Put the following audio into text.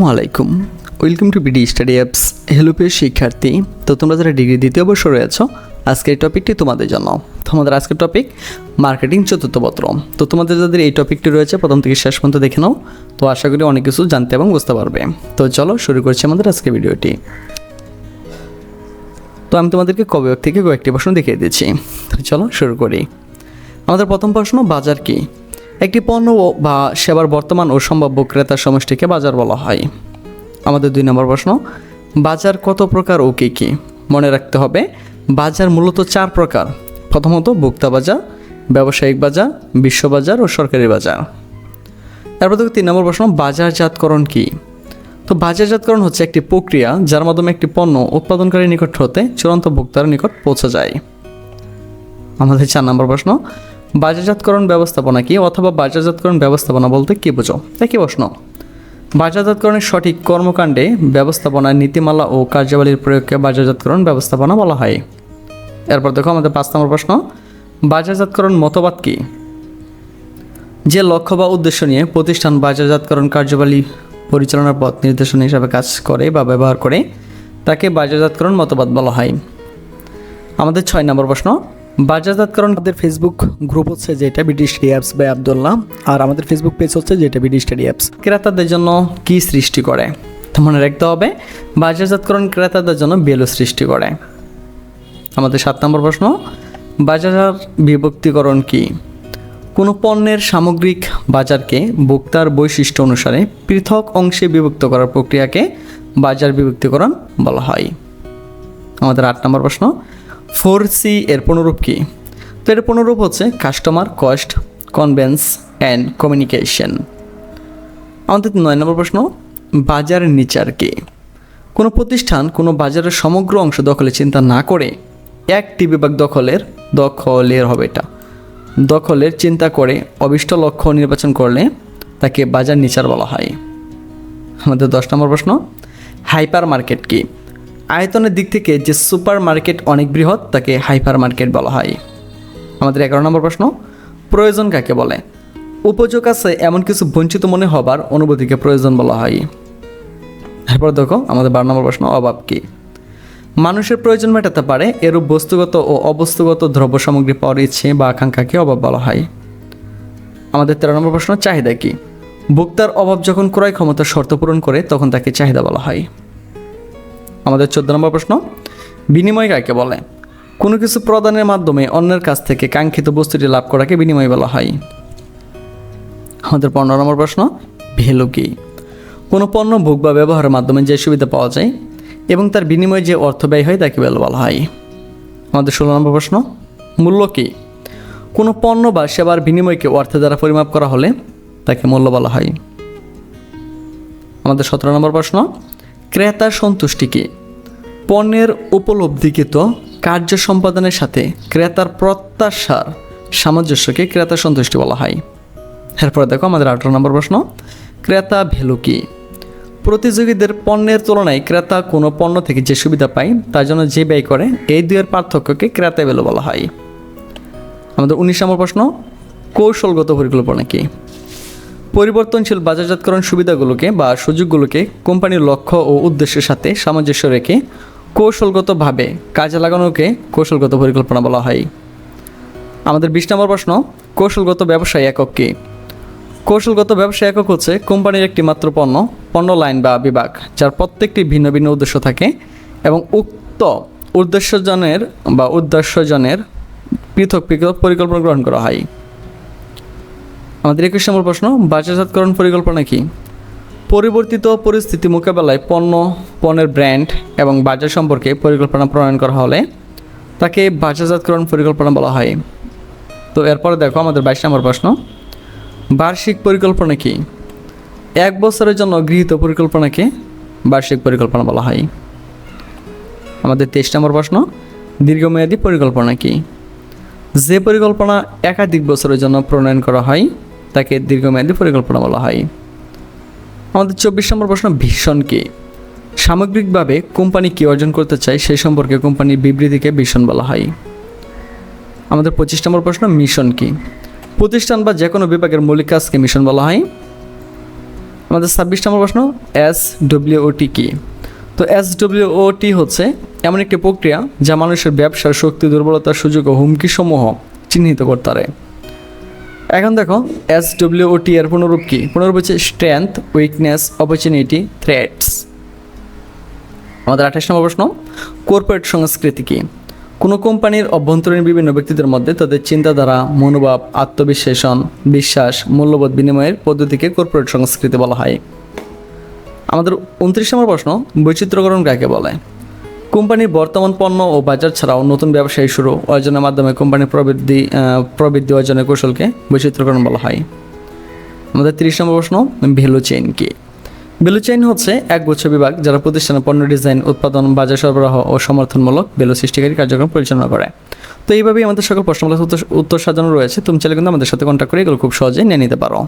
আলাইকুম welcome to BD study apps hello শিক্ষার্থী। তো তোমরা যারা ডিগ্রি দ্বিতীয় বর্ষ রয়েছ, আজকের এই টপিকটি তোমাদের জন্য। তোমাদের আজকের টপিক, মার্কেটিং চতুর্থ পত্র। তো তোমাদের যাদের এই টপিকটি রয়েছে, প্রথম থেকে শেষ পর্যন্ত দেখে নাও। তো আশা করি অনেক কিছু জানতে এবং বুঝতে পারবে। তো চলো শুরু করছি আমাদের আজকের ভিডিওটি। তো আমি তোমাদেরকে কবে থেকে কয়েকটি প্রশ্ন দেখিয়ে দিচ্ছি। চলো শুরু করি। আমাদের প্রথম প্রশ্ন, বাজার কি? একটি পণ্য বা সেবার বর্তমান ও সম্ভাব্য ক্রেতার সমষ্টিকে বাজার বলা হয়। আমাদের দুই নম্বর প্রশ্ন, বাজার কত প্রকার ও কী কী? মনে রাখতে হবে, বাজার মূলত চার প্রকার। প্রথমত, ভোক্তা বাজার, ব্যবসায়িক বাজার, বিশ্ব বাজার ও সরকারি বাজার। তারপর দেখো তিন নম্বর প্রশ্ন, বাজারজাতকরণ কি? তো বাজারজাতকরণ হচ্ছে একটি প্রক্রিয়া যার মাধ্যমে একটি পণ্য উৎপাদনকারীর নিকট হতে চূড়ান্ত ভোক্তার নিকট পৌঁছে যায়। আমাদের চার নম্বর প্রশ্ন বাজারজাতকরণ ব্যবস্থাপনা কি অথবা বাজারজাতকরণ ব্যবস্থাপনা বলতে কি বোঝো? একই প্রশ্ন। বাজারজাতকরণের সঠিক কর্মকাণ্ডে ব্যবস্থাপনা নীতিমালা ও কার্যাবলীর প্রয়োগকে বাজারজাতকরণ ব্যবস্থাপনা বলা হয়। এরপর দেখো আমাদের পাঁচ নম্বর প্রশ্ন। বাজারজাতকরণ মতবাদ কি? যে লক্ষ্য বা উদ্দেশ্য নিয়ে প্রতিষ্ঠান বাজারজাতকরণ কার্যাবলী পরিচালনার পথ নির্দেশনা হিসাবে কাজ করে বা ব্যবহার করে, তাকে বাজারজাতকরণ মতবাদ বলা হয়। আমাদের ছয় নম্বর প্রশ্ন। বাজারজাতকরণ আমাদের ফেসবুক গ্রুপ হচ্ছে যেটা BD study apps by Abdullah আর আমাদের ফেসবুক পেজ হচ্ছে যেটা বিডি স্টাডি অ্যাপস ক্রেতাদের জন্য কি সৃষ্টি করে? তো মনে রাখতে হবে, বাজারজাতকরণ ক্রেতাদের জন্য বেলু সৃষ্টি করে। আমাদের সাত নম্বর প্রশ্ন বাজার বিভক্তিকরণ কি? কোনো পণ্যের সামগ্রিক বাজারকে ভোক্তার বৈশিষ্ট্য অনুসারে পৃথক অংশে বিভক্ত করার প্রক্রিয়াকে বাজার বিভক্তিকরণ বলা হয়। আমাদের আট নম্বর প্রশ্ন ফোর সি এর পুনরূপ কি? তো এর পুনরূপ হচ্ছে customer cost convenience and communication আমাদের নয় নম্বর প্রশ্ন বাজার নিচার কি? কোনো প্রতিষ্ঠান, কোনো বাজারের সমগ্র অংশ দখলে চিন্তা না করে একটি বিভাগ দখলের দখলের হবে এটা। দখলের চিন্তা করে অবিষ্ট লক্ষ্য নির্বাচন করলে তাকে বাজার নিচার বলা হয়। আমাদের দশ নম্বর প্রশ্ন হাইপার মার্কেট কি? আয়তনের দিক থেকে যে সুপার মার্কেট অনেক বৃহৎ, তাকে হাইপার মার্কেট বলা হয়। আমাদের এগারো নম্বর প্রশ্ন, প্রয়োজন কাকে বলে? উপযোগ আছে এমন কিছু বঞ্চিত মনে হবার অনুভূতিকে প্রয়োজন বলা হয়। এরপর দেখো, আমাদের বারো নম্বর প্রশ্ন, অভাব কি? মানুষের প্রয়োজন মেটাতে পারে এরূপ বস্তুগত ও অবস্তুগত দ্রব্য সামগ্রী পাওয়ার ইচ্ছে বা আকাঙ্ক্ষাকে অভাব বলা হয়। আমাদের তেরো নম্বর প্রশ্ন, চাহিদা কি? ভোক্তার অভাব যখন ক্রয় ক্ষমতার শর্ত পূরণ করে, তখন তাকে চাহিদা বলা হয়। আমাদের চোদ্দ নম্বর প্রশ্ন, বিনিময় কাকে বলে? কোনো কিছু প্রদানের মাধ্যমে অন্যের কাছ থেকে কাঙ্ক্ষিত বস্তুটি লাভ করাকে বিনিময় বলা হয়। আমাদের পনেরো নম্বর প্রশ্ন, ভ্যালু কি? কোনো পণ্য, ভোগ বা ব্যবহারের মাধ্যমে যে সুবিধা পাওয়া যায় এবং তার বিনিময়ে যে অর্থ ব্যয় হয় তাকে ভ্যালু বলা হয়। আমাদের ষোলো নম্বর প্রশ্ন, মূল্য কি? কোনো পণ্য বা সেবার বিনিময়কে অর্থ দ্বারা পরিমাপ করা হলে তাকে মূল্য বলা হয়। আমাদের সতেরো নম্বর প্রশ্ন ক্রেতার সন্তুষ্টি কি? পণ্যের উপলব্ধিকৃত কার্য সম্পাদনের সাথে ক্রেতার প্রত্যাশার সামঞ্জস্যকে ক্রেতা সন্তুষ্টি বলা হয়। এরপরে দেখো আমাদের আঠারো নম্বর প্রশ্ন, ক্রেতা ভ্যালু কি? প্রতিযোগীদের পণ্যের তুলনায় ক্রেতা কোনো পণ্য থেকে যে সুবিধা পায়, তার জন্য যে ব্যয় করে, এই দুয়ের পার্থক্যকে ক্রেতা ভ্যালু বলা হয়। আমাদের উনিশ নম্বর প্রশ্ন, কৌশলগত পরিকল্পনা কি? পরিবর্তনশীল বাজারজাতকরণ সুবিধাগুলোকে বা সুযোগগুলোকে কোম্পানির লক্ষ্য ও উদ্দেশ্যের সাথে সামঞ্জস্য রেখে কৌশলগতভাবে কাজে লাগানোকে কৌশলগত পরিকল্পনা বলা হয়। আমাদের বিশ নম্বর প্রশ্ন, কৌশলগত ব্যবসায় একক কী? কৌশলগত ব্যবসা একক হচ্ছে কোম্পানির একটি মাত্র পণ্য পণ্য লাইন বা বিভাগ, যার প্রত্যেকটি ভিন্ন ভিন্ন উদ্দেশ্য থাকে এবং উক্ত উদ্দেশ্যজনের বা উদ্দেশ্যজনের পৃথক পৃথক পরিকল্পনা গ্রহণ করা হয়। আমাদের একুশ নম্বর প্রশ্ন, বাজারজাতকরণ পরিকল্পনা কি? পরিবর্তিত পরিস্থিতি মোকাবেলায় পণ্য, পণ্যের ব্র্যান্ড এবং বাজার সম্পর্কে পরিকল্পনা প্রণয়ন করা হলে তাকে বাজারজাতকরণ পরিকল্পনা বলা হয়। তো এরপরে দেখো আমাদের বাইশ নম্বর প্রশ্ন, বার্ষিক পরিকল্পনা কি? এক বছরের জন্য গৃহীত পরিকল্পনাকে বার্ষিক পরিকল্পনা বলা হয়। আমাদের তেইশ নম্বর প্রশ্ন, দীর্ঘমেয়াদী পরিকল্পনা কি? যে পরিকল্পনা একাধিক বছরের জন্য প্রণয়ন করা হয় তাকে দীর্ঘমেয়াদী পরিকল্পনা বলা হয়। আমাদের চব্বিশ নম্বর প্রশ্ন ভীষণ কি? সামগ্রিকভাবে কোম্পানি কী অর্জন করতে চায় সেই সম্পর্কে কোম্পানির বিবৃতিকে ভীষণ বলা হয়। আমাদের পঁচিশ নম্বর প্রশ্ন মিশন কি? প্রতিষ্ঠান বা যে কোনো বিভাগের মৌলিক কাজকে মিশন বলা হয়। আমাদের ছাব্বিশ নম্বর প্রশ্ন এস ডব্লিউটি কি? তো এস ডব্লিউটি হচ্ছে এমন একটি প্রক্রিয়া যা মানুষের ব্যবসার শক্তি, দুর্বলতার সুযোগ ও হুমকি সমূহ চিহ্নিত করতে পারে। এখন দেখো এস ডব্লিউ ডব্লিউটি এর পুনরূপ কি? পুনরূপ হচ্ছে স্ট্রেংথ উইকনেস অপরচুনিটি থ্রেটস আমাদের আঠাশ নম্বর প্রশ্ন কর্পোরেট সংস্কৃতি কি? কোনো কোম্পানির অভ্যন্তরীণ বিভিন্ন ব্যক্তিদের মধ্যে তাদের চিন্তাধারা, মনোভাব, আত্মবিশ্লেষণ, বিশ্বাস, মূল্যবোধ বিনিময়ের পদ্ধতিকে কর্পোরেট সংস্কৃতি বলা হয়। আমাদের উনত্রিশ নম্বর প্রশ্ন, বৈচিত্র্যকরণ কাকে বলে? কোম্পানির বর্তমান পণ্য ও বাজার ছাড়াও নতুন ব্যবসায়ী শুরু অর্জনের মাধ্যমে কোম্পানির প্রবৃদ্ধি প্রবৃদ্ধি অর্জনের কৌশলকে বৈচিত্র্যকরণ বলা হয়। আমাদের তিরিশ নম্বর প্রশ্ন ভ্যালু চেইন কি? ভ্যালু চেইন হচ্ছে এক গুচ্ছ বিভাগ যারা প্রতিষ্ঠানের পণ্য ডিজাইন উৎপাদন, বাজার সরবরাহ ও সমর্থনমূলক ভ্যালু সৃষ্টিকারী কার্যক্রম পরিচালনা করে। তো এইভাবেই আমাদের সকল প্রশ্নগুলো উত্তর উত্তর সাজানো রয়েছে। তুমি চাইলে কিন্তু আমাদের সাথে কন্ট্যাক্ট করে এগুলো খুব সহজেই নিয়ে নিতে পারো।